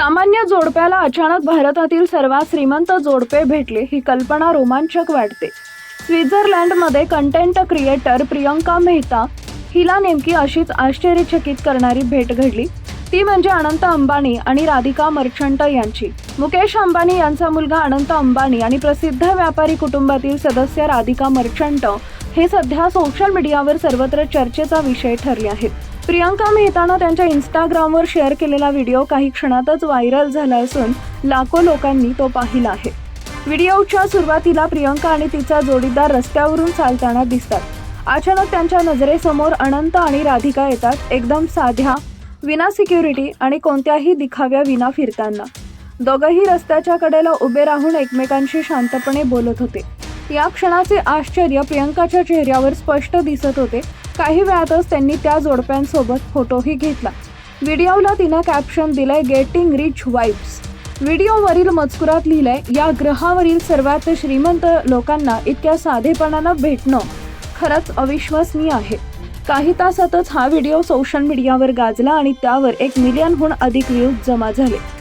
सामान्य जोडप्याला अचानक भारतातील सर्वात श्रीमंत जोडपे भेटले ही कल्पना रोमांचक वाटते. स्वित्झर्लंडमध्ये कंटेंट क्रिएटर प्रियंका मेहता हिला नेमकी अशीच आश्चर्यचकित करणारी भेट घडली. ती म्हणजे अनंत अंबानी आणि राधिका मर्चंट यांची. मुकेश अंबानी यांचा मुलगा अनंत अंबानी आणि प्रसिद्ध व्यापारी कुटुंबातील सदस्य राधिका मर्चंट हे सध्या सोशल मीडियावर सर्वत्र चर्चेचा विषय ठरले आहेत. प्रियांका मेहतानं त्यांच्या इंस्टाग्रामवर शेअर केलेला व्हिडिओ काही क्षणातच व्हायरल झाला असून लाखो लोकांनी तो पाहिला आहे. व्हिडिओच्या सुरुवातीला प्रियंका आणि तिचा जोडीदार रस्त्यावरून चालताना दिसतात. अचानक त्यांच्या नजरेसमोर अनंत आणि राधिका येतात एकदम साध्या विना सिक्युरिटी आणि कोणत्याही दिखाव्या विना फिरताना. दोघंही रस्त्याच्या कडेला उभे राहून एकमेकांशी शांतपणे बोलत होते. या क्षणाचे आश्चर्य प्रियंकाच्या चेहऱ्यावर स्पष्ट दिसत होते. काही वेळातच त्यांनी त्या जोडप्यांसोबत फोटोही घेतला. व्हिडिओला तिनं कॅप्शन दिलंय गेटिंग रिच वाईब्स व्हिडिओवरील मजकुरात लिहिलंय या ग्रहावरील सर्वात श्रीमंत लोकांना इतक्या साधेपणानं भेटणं खरंच अविश्वसनीय आहे. काही तासातच हा व्हिडिओ सोशल मीडियावर गाजला आणि त्यावर एक मिलियनहून अधिक व्ह्यूज जमा झाले.